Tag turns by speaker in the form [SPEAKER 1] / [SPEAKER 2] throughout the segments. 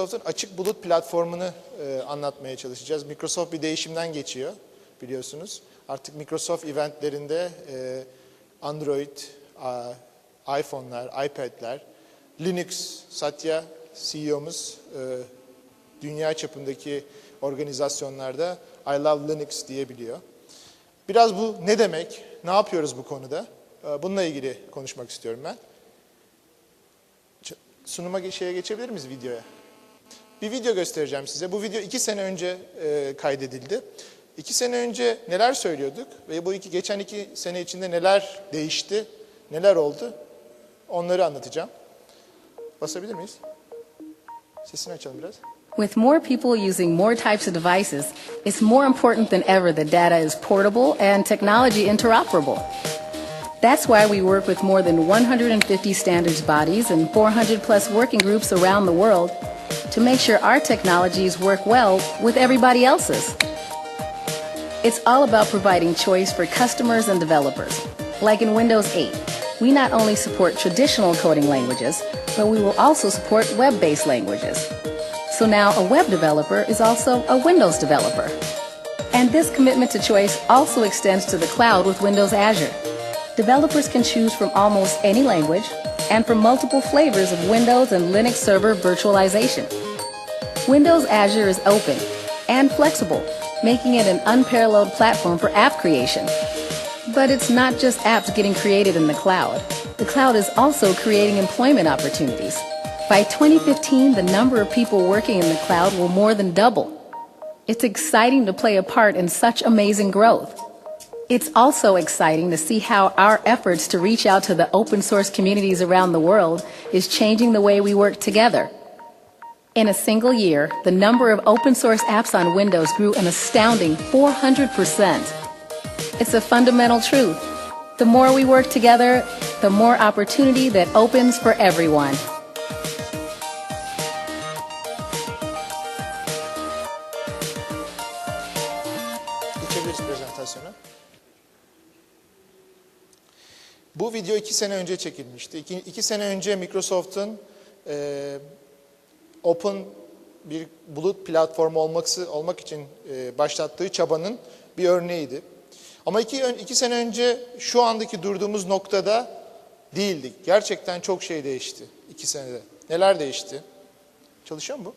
[SPEAKER 1] Microsoft'un açık bulut platformunu e, anlatmaya çalışacağız. Microsoft bir değişimden geçiyor biliyorsunuz. Artık Microsoft eventlerinde e, Android, a, iPhone'lar, iPad'ler, Linux, Satya CEO'muz e, dünya çapındaki organizasyonlarda I love Linux diyebiliyor. Biraz bu ne demek, ne yapıyoruz bu konuda? E, bununla ilgili konuşmak istiyorum ben. Sunuma şeye geçebilir miyiz videoya? Bir video göstereceğim size. Bu video iki sene önce e, kaydedildi. İki sene önce neler söylüyorduk ve bu iki geçen iki sene içinde neler değişti, neler oldu onları anlatacağım. Basabilir miyiz? Sesini açalım biraz.
[SPEAKER 2] With more people using more types of devices, it's more important than ever that data is portable and technology interoperable. That's why we work with more than 150 standards bodies and 400 plus working groups around the world to make sure our technologies work well with everybody else's. It's all about providing choice for customers and developers. Like in Windows 8, we not only support traditional coding languages, but we will also support web-based languages. So now a web developer is also a Windows developer. And this commitment to choice also extends to the cloud with Windows Azure. Developers can choose from almost any language and for multiple flavors of Windows and Linux server virtualization. Windows Azure is open and flexible, making it an unparalleled platform for app creation. But it's not just apps getting created in the cloud. The cloud is also creating employment opportunities. By 2015, the number of people working in the cloud will more than double. It's exciting to play a part in such amazing growth. It's also exciting to see how our efforts to reach out to the open source communities around the world is changing the way we work together. In a single year, the number of open source apps on Windows grew an astounding 400%. It's a fundamental truth. The more we work together, the more opportunity that opens for everyone.
[SPEAKER 1] Bu video iki sene önce çekilmişti. İki, iki sene önce Microsoft'un e, open bir bulut platformu olması, olmak için e, başlattığı çabanın bir örneğiydi. Ama iki, iki sene önce şu andaki durduğumuz noktada değildik. Gerçekten çok şey değişti iki senede. Neler değişti? Çalışıyor mu bu?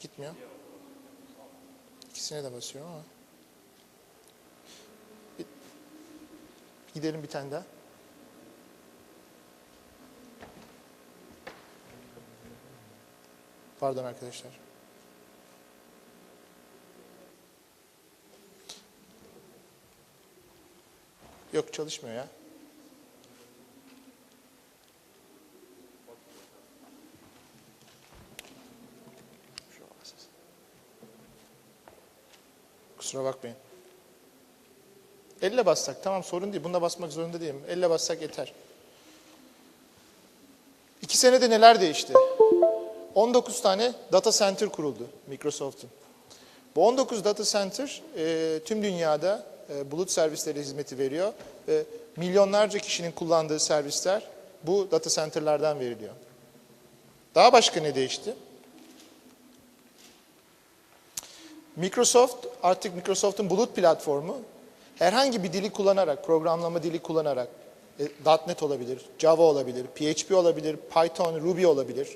[SPEAKER 1] Gitmiyor. İkisine de basıyorum ama. Gidelim bir tane daha. Pardon arkadaşlar. Yok çalışmıyor ya. Kusura bakmayın. Elle bassak tamam sorun değil. Bunda basmak zorunda değilim. Elle bassak yeter. İki senede neler değişti? 19 tane data center kuruldu Microsoft'un. Bu 19 data center e, tüm dünyada e, bulut servisleri hizmeti veriyor ve milyonlarca kişinin kullandığı servisler bu data center'lardan veriliyor. Daha başka ne değişti? Microsoft artık Microsoft'un bulut platformu herhangi bir dili kullanarak, programlama dili kullanarak e, .NET olabilir, Java olabilir, PHP olabilir, Python, Ruby olabilir.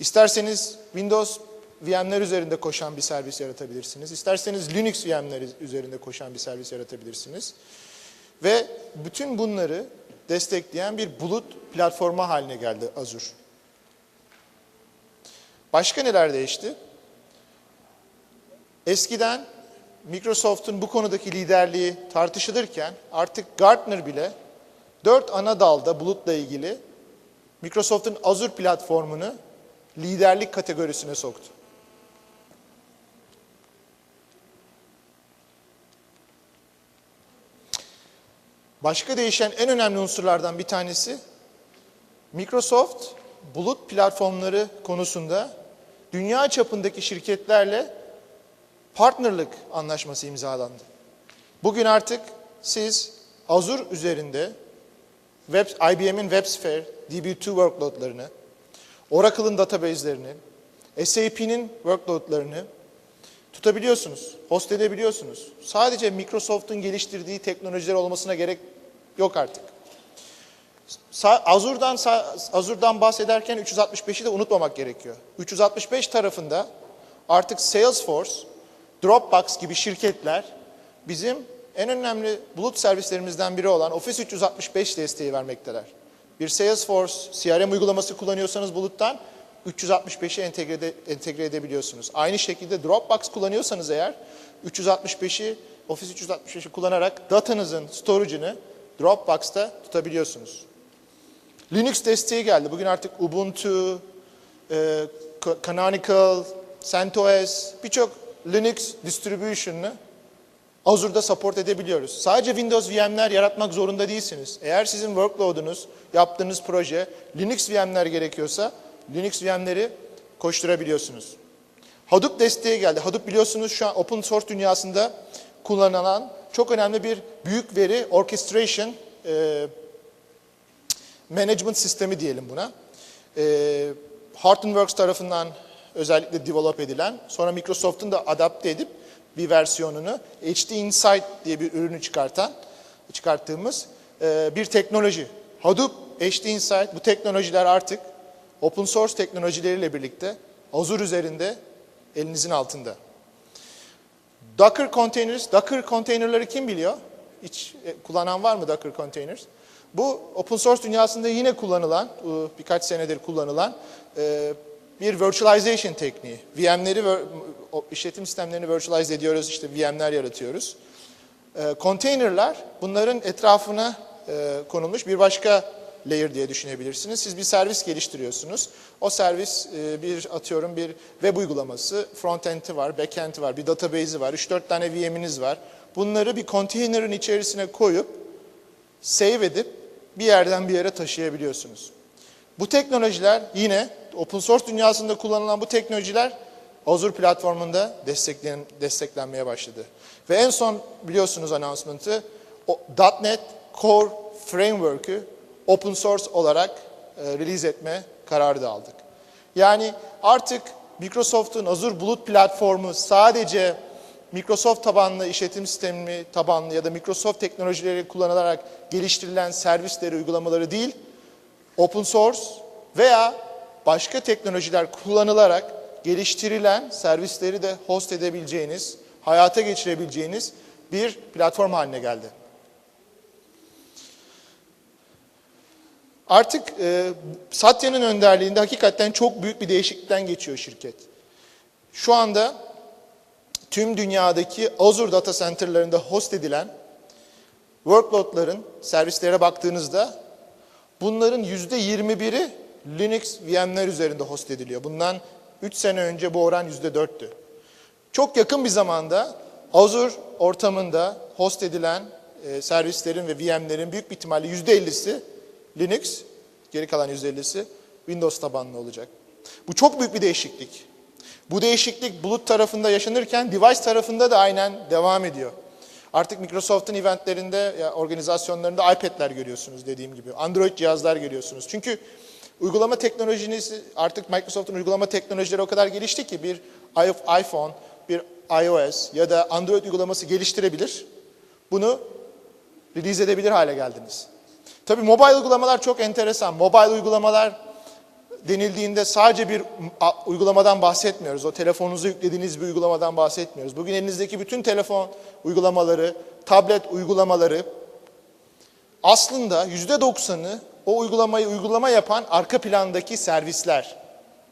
[SPEAKER 1] İsterseniz Windows VM'ler üzerinde koşan bir servis yaratabilirsiniz. İsterseniz Linux VM'ler üzerinde koşan bir servis yaratabilirsiniz. Ve bütün bunları destekleyen bir bulut platformu haline geldi Azure. Başka neler değişti? Eskiden Microsoft'un bu konudaki liderliği tartışılırken artık Gartner bile dört ana dalda bulutla ilgili Microsoft'un Azure platformunu liderlik kategorisine soktu. Başka değişen en önemli unsurlardan bir tanesi Microsoft bulut platformları konusunda dünya çapındaki şirketlerle partnerlık anlaşması imzalandı. Bugün artık siz Azure üzerinde Web, IBM'in WebSphere DB2 workloadlarını, Oracle'ın database'lerini, SAP'nin workloadlarını tutabiliyorsunuz, host edebiliyorsunuz. Sadece Microsoft'un geliştirdiği teknolojiler olmasına gerek yok artık. Azure'dan Azure'dan bahsederken 365'i de unutmamak gerekiyor. 365 tarafında artık Salesforce, Dropbox gibi şirketler bizim en önemli bulut servislerimizden biri olan Office 365 desteği vermekteler. Bir Salesforce CRM uygulaması kullanıyorsanız buluttan 365'i entegre, ede- entegre edebiliyorsunuz. Aynı şekilde Dropbox kullanıyorsanız eğer 365'i Office 365'i kullanarak datanızın storage'ını Dropbox'ta tutabiliyorsunuz. Linux desteği geldi. Bugün artık Ubuntu, e, Ca- Canonical, CentOS birçok Linux distribution'ını Azure'da support edebiliyoruz. Sadece Windows VM'ler yaratmak zorunda değilsiniz. Eğer sizin workload'unuz, yaptığınız proje Linux VM'ler gerekiyorsa Linux VM'leri koşturabiliyorsunuz. Hadoop desteği geldi. Hadoop biliyorsunuz şu an open source dünyasında kullanılan çok önemli bir büyük veri orchestration e, management sistemi diyelim buna. E, Hortonworks tarafından özellikle develop edilen, sonra Microsoft'un da adapte edip bir versiyonunu HD Insight diye bir ürünü çıkartan, çıkarttığımız e, bir teknoloji. Hadoop, HD Insight bu teknolojiler artık open source teknolojileriyle birlikte Azure üzerinde elinizin altında. Docker containers, Docker containerları kim biliyor? Hiç e, kullanan var mı Docker containers? Bu open source dünyasında yine kullanılan, e, birkaç senedir kullanılan bir virtualization tekniği. VM'leri, işletim sistemlerini virtualize ediyoruz, işte VM'ler yaratıyoruz. E, Container'lar bunların etrafına e, konulmuş bir başka layer diye düşünebilirsiniz. Siz bir servis geliştiriyorsunuz. O servis e, bir atıyorum bir web uygulaması, frontend'i var, backend'i var, bir database'i var, 3-4 tane VM'iniz var. Bunları bir container'ın içerisine koyup save edip bir yerden bir yere taşıyabiliyorsunuz. Bu teknolojiler yine open source dünyasında kullanılan bu teknolojiler Azure platformunda desteklen, desteklenmeye başladı. Ve en son biliyorsunuz announcement'ı .NET Core Framework'ü open source olarak e, release etme kararı da aldık. Yani artık Microsoft'un Azure Bulut platformu sadece Microsoft tabanlı işletim sistemi tabanlı ya da Microsoft teknolojileri kullanılarak geliştirilen servisleri, uygulamaları değil, open source veya başka teknolojiler kullanılarak geliştirilen servisleri de host edebileceğiniz, hayata geçirebileceğiniz bir platform haline geldi. Artık e, Satya'nın önderliğinde hakikaten çok büyük bir değişiklikten geçiyor şirket. Şu anda tüm dünyadaki Azure data center'larında host edilen workload'ların servislere baktığınızda bunların yüzde 21'i Linux VM'ler üzerinde host ediliyor. Bundan 3 sene önce bu oran yüzde 4'tü. Çok yakın bir zamanda Azure ortamında host edilen e, servislerin ve VM'lerin büyük bir ihtimalle yüzde 50'si Linux, geri kalan yüzde 50'si Windows tabanlı olacak. Bu çok büyük bir değişiklik. Bu değişiklik bulut tarafında yaşanırken device tarafında da aynen devam ediyor. Artık Microsoft'un eventlerinde, organizasyonlarında iPad'ler görüyorsunuz dediğim gibi. Android cihazlar görüyorsunuz. Çünkü uygulama teknolojisi artık Microsoft'un uygulama teknolojileri o kadar gelişti ki bir iPhone, bir iOS ya da Android uygulaması geliştirebilir. Bunu release edebilir hale geldiniz. Tabii mobile uygulamalar çok enteresan. Mobile uygulamalar denildiğinde sadece bir uygulamadan bahsetmiyoruz. O telefonunuza yüklediğiniz bir uygulamadan bahsetmiyoruz. Bugün elinizdeki bütün telefon uygulamaları, tablet uygulamaları aslında yüzde doksanı o uygulamayı uygulama yapan arka plandaki servisler.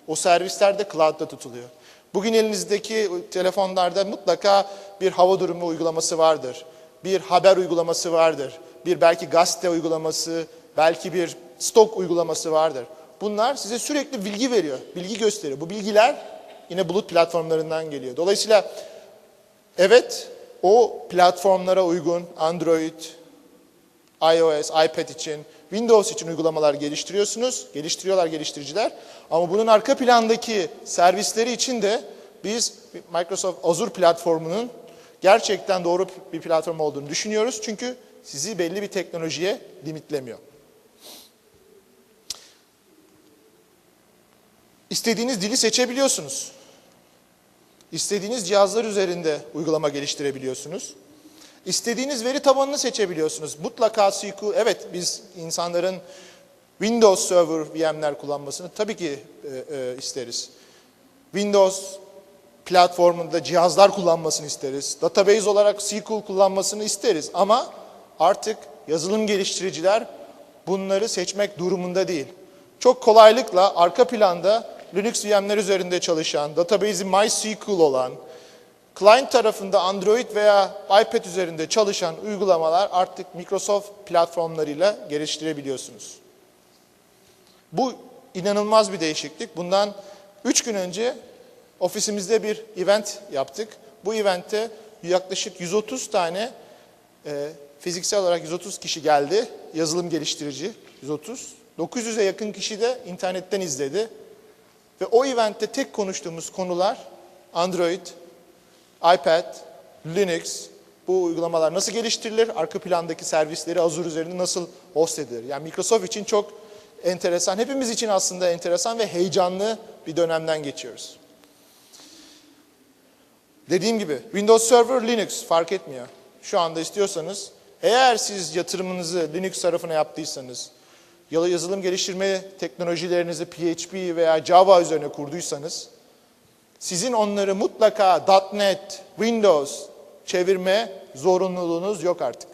[SPEAKER 1] O servisler de cloud'da tutuluyor. Bugün elinizdeki telefonlarda mutlaka bir hava durumu uygulaması vardır. Bir haber uygulaması vardır. Bir belki gazete uygulaması, belki bir stok uygulaması vardır. Bunlar size sürekli bilgi veriyor, bilgi gösteriyor. Bu bilgiler yine bulut platformlarından geliyor. Dolayısıyla evet o platformlara uygun Android, iOS, iPad için, Windows için uygulamalar geliştiriyorsunuz. Geliştiriyorlar geliştiriciler. Ama bunun arka plandaki servisleri için de biz Microsoft Azure platformunun gerçekten doğru bir platform olduğunu düşünüyoruz. Çünkü sizi belli bir teknolojiye limitlemiyor. İstediğiniz dili seçebiliyorsunuz. İstediğiniz cihazlar üzerinde uygulama geliştirebiliyorsunuz. İstediğiniz veri tabanını seçebiliyorsunuz. Mutlaka SQL, evet biz insanların Windows Server VM'ler kullanmasını tabii ki e, e, isteriz. Windows platformunda cihazlar kullanmasını isteriz. Database olarak SQL kullanmasını isteriz. Ama artık yazılım geliştiriciler bunları seçmek durumunda değil. Çok kolaylıkla arka planda Linux VM'ler üzerinde çalışan, database'i MySQL olan, client tarafında Android veya iPad üzerinde çalışan uygulamalar artık Microsoft platformlarıyla geliştirebiliyorsunuz. Bu inanılmaz bir değişiklik. Bundan 3 gün önce ofisimizde bir event yaptık. Bu eventte yaklaşık 130 tane e, fiziksel olarak 130 kişi geldi. Yazılım geliştirici 130. 900'e yakın kişi de internetten izledi. Ve o eventte tek konuştuğumuz konular Android, iPad, Linux, bu uygulamalar nasıl geliştirilir? Arka plandaki servisleri Azure üzerinde nasıl host edilir? Yani Microsoft için çok enteresan, hepimiz için aslında enteresan ve heyecanlı bir dönemden geçiyoruz. Dediğim gibi Windows Server, Linux fark etmiyor. Şu anda istiyorsanız, eğer siz yatırımınızı Linux tarafına yaptıysanız, ya da yazılım geliştirme teknolojilerinizi PHP veya Java üzerine kurduysanız, sizin onları mutlaka .NET, Windows çevirme zorunluluğunuz yok artık.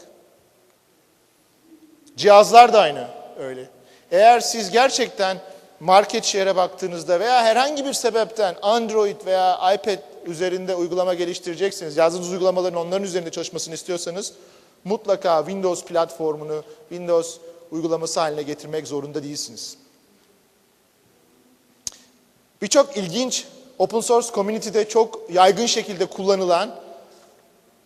[SPEAKER 1] Cihazlar da aynı öyle. Eğer siz gerçekten market share'e baktığınızda veya herhangi bir sebepten Android veya iPad üzerinde uygulama geliştireceksiniz, yazdığınız uygulamaların onların üzerinde çalışmasını istiyorsanız mutlaka Windows platformunu Windows uygulaması haline getirmek zorunda değilsiniz. Birçok ilginç open source community'de çok yaygın şekilde kullanılan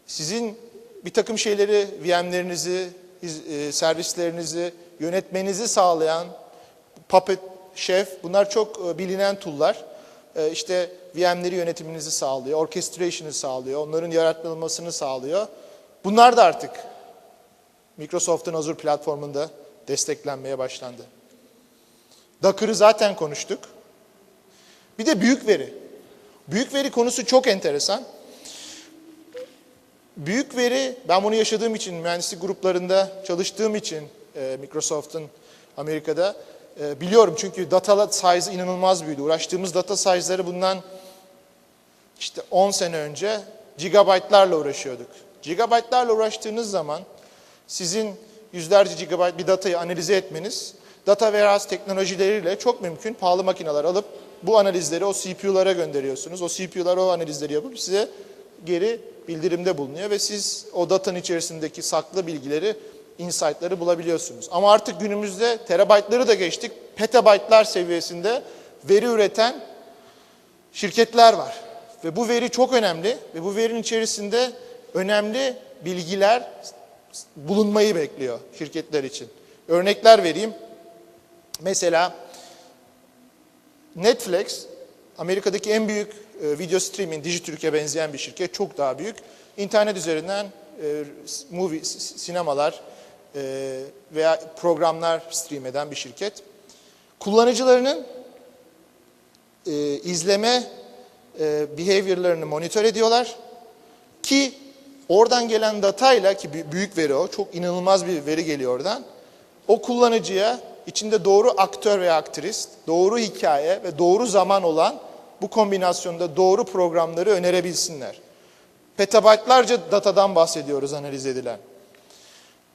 [SPEAKER 1] sizin bir takım şeyleri, VM'lerinizi, e, servislerinizi yönetmenizi sağlayan Puppet, Chef bunlar çok e, bilinen tool'lar. E, İşte VM'leri yönetiminizi sağlıyor, orchestration'ı sağlıyor, onların yaratılmasını sağlıyor. Bunlar da artık Microsoft'un Azure platformunda desteklenmeye başlandı. Docker'ı zaten konuştuk. Bir de büyük veri. Büyük veri konusu çok enteresan. Büyük veri, ben bunu yaşadığım için, mühendislik gruplarında çalıştığım için e, Microsoft'un Amerika'da e, biliyorum. Çünkü data size inanılmaz büyüdü. Uğraştığımız data size'ları bundan işte 10 sene önce gigabaytlarla uğraşıyorduk. Gigabaytlarla uğraştığınız zaman sizin yüzlerce gigabayt bir datayı analize etmeniz, data warehouse teknolojileriyle çok mümkün pahalı makineler alıp bu analizleri o CPU'lara gönderiyorsunuz. O CPU'lar o analizleri yapıp size geri bildirimde bulunuyor ve siz o datanın içerisindeki saklı bilgileri, insight'ları bulabiliyorsunuz. Ama artık günümüzde terabaytları da geçtik. Petabaytlar seviyesinde veri üreten şirketler var. Ve bu veri çok önemli ve bu verinin içerisinde önemli bilgiler bulunmayı bekliyor şirketler için. Örnekler vereyim. Mesela Netflix Amerika'daki en büyük e, video streaming, Dijitürk'e benzeyen bir şirket, çok daha büyük. İnternet üzerinden e, movie, sinemalar e, veya programlar stream eden bir şirket. Kullanıcılarının izleme behaviorlarını monitör ediyorlar ki oradan gelen datayla ki bü- büyük veri o, çok inanılmaz bir veri geliyor oradan. O kullanıcıya içinde doğru aktör veya aktris, doğru hikaye ve doğru zaman olan bu kombinasyonda doğru programları önerebilsinler. Petabaytlarca datadan bahsediyoruz analiz edilen.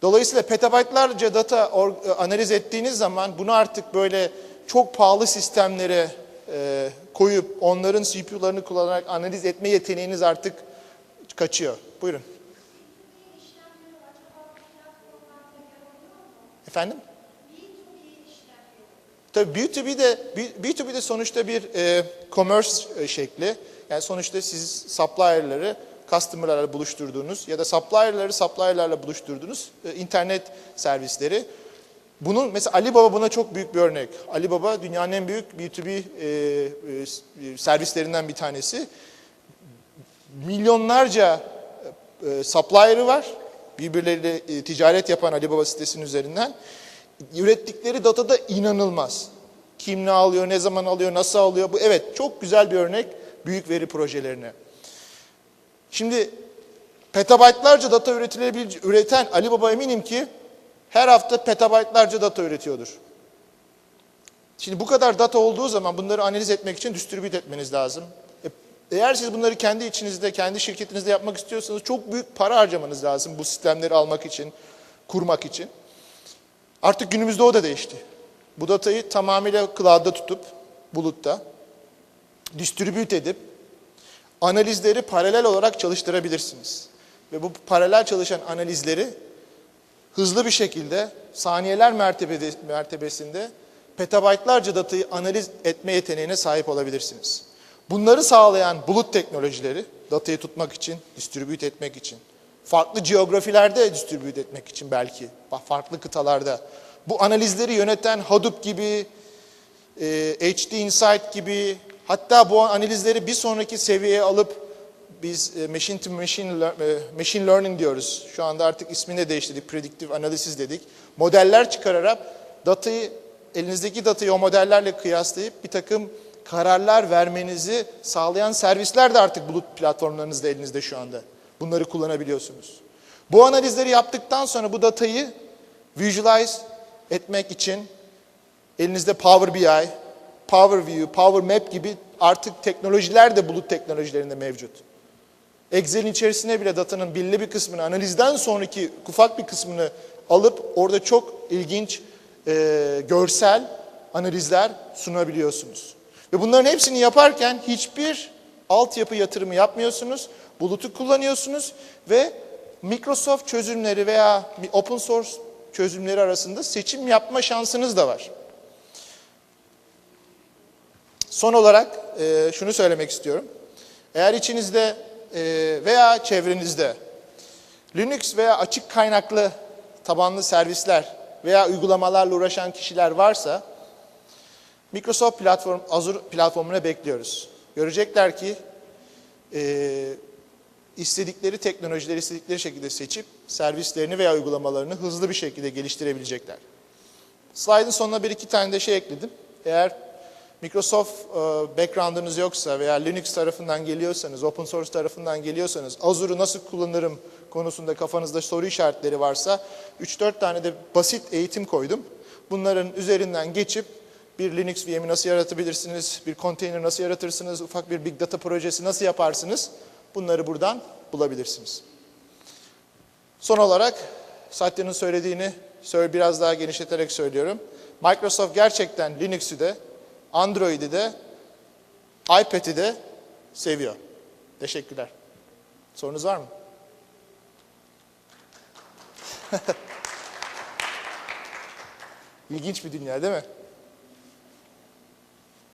[SPEAKER 1] Dolayısıyla petabaytlarca data or- analiz ettiğiniz zaman bunu artık böyle çok pahalı sistemlere e, koyup onların CPU'larını kullanarak analiz etme yeteneğiniz artık kaçıyor. Buyurun. Efendim? Tabii B2B de B2B de sonuçta bir e, commerce e, şekli. Yani sonuçta siz supplier'ları customer'larla buluşturduğunuz ya da supplier'ları supplier'larla buluşturduğunuz e, internet servisleri. Bunun mesela Alibaba buna çok büyük bir örnek. Alibaba dünyanın en büyük B2B e, e, servislerinden bir tanesi. Milyonlarca e, supplier'ı var. Birbirleriyle e, ticaret yapan Alibaba sitesinin üzerinden. Ürettikleri data da inanılmaz. Kim ne alıyor, ne zaman alıyor, nasıl alıyor? Bu evet çok güzel bir örnek büyük veri projelerine. Şimdi petabaytlarca data üretilebilir, üreten Ali Baba eminim ki her hafta petabaytlarca data üretiyordur. Şimdi bu kadar data olduğu zaman bunları analiz etmek için distribüt etmeniz lazım. Eğer siz bunları kendi içinizde, kendi şirketinizde yapmak istiyorsanız çok büyük para harcamanız lazım bu sistemleri almak için, kurmak için. Artık günümüzde o da değişti. Bu datayı tamamıyla cloud'da tutup, bulutta, distribüt edip, analizleri paralel olarak çalıştırabilirsiniz. Ve bu paralel çalışan analizleri hızlı bir şekilde saniyeler mertebede, mertebesinde petabaytlarca datayı analiz etme yeteneğine sahip olabilirsiniz. Bunları sağlayan bulut teknolojileri datayı tutmak için, distribüt etmek için, farklı geografilerde distribüt etmek için belki, farklı kıtalarda. Bu analizleri yöneten Hadoop gibi, e, HD Insight gibi, hatta bu analizleri bir sonraki seviyeye alıp biz e, machine to machine, e, machine learning diyoruz. Şu anda artık ismini de değiştirdik, predictive analysis dedik. Modeller çıkararak datayı, elinizdeki datayı o modellerle kıyaslayıp bir takım kararlar vermenizi sağlayan servisler de artık bulut platformlarınızda elinizde şu anda. Bunları kullanabiliyorsunuz. Bu analizleri yaptıktan sonra bu datayı visualize etmek için elinizde Power BI, Power View, Power Map gibi artık teknolojiler de bulut teknolojilerinde mevcut. Excel'in içerisine bile datanın belli bir kısmını analizden sonraki ufak bir kısmını alıp orada çok ilginç e, görsel analizler sunabiliyorsunuz. Ve bunların hepsini yaparken hiçbir altyapı yatırımı yapmıyorsunuz. Bulutu kullanıyorsunuz ve Microsoft çözümleri veya open source çözümleri arasında seçim yapma şansınız da var. Son olarak e, şunu söylemek istiyorum. Eğer içinizde e, veya çevrenizde Linux veya açık kaynaklı tabanlı servisler veya uygulamalarla uğraşan kişiler varsa Microsoft platform, Azure platformuna bekliyoruz. Görecekler ki e, istedikleri teknolojileri istedikleri şekilde seçip servislerini veya uygulamalarını hızlı bir şekilde geliştirebilecekler. Slide'ın sonuna bir iki tane de şey ekledim. Eğer Microsoft e, background'ınız yoksa veya Linux tarafından geliyorsanız, open source tarafından geliyorsanız, Azure'u nasıl kullanırım konusunda kafanızda soru işaretleri varsa 3-4 tane de basit eğitim koydum. Bunların üzerinden geçip bir Linux VM'i nasıl yaratabilirsiniz, bir konteyner nasıl yaratırsınız, ufak bir Big Data projesi nasıl yaparsınız bunları buradan bulabilirsiniz. Son olarak Satya'nın söylediğini söyle biraz daha genişleterek söylüyorum. Microsoft gerçekten Linux'ü de, Android'i de, iPad'i de seviyor. Teşekkürler. Sorunuz var mı? İlginç bir dünya değil mi?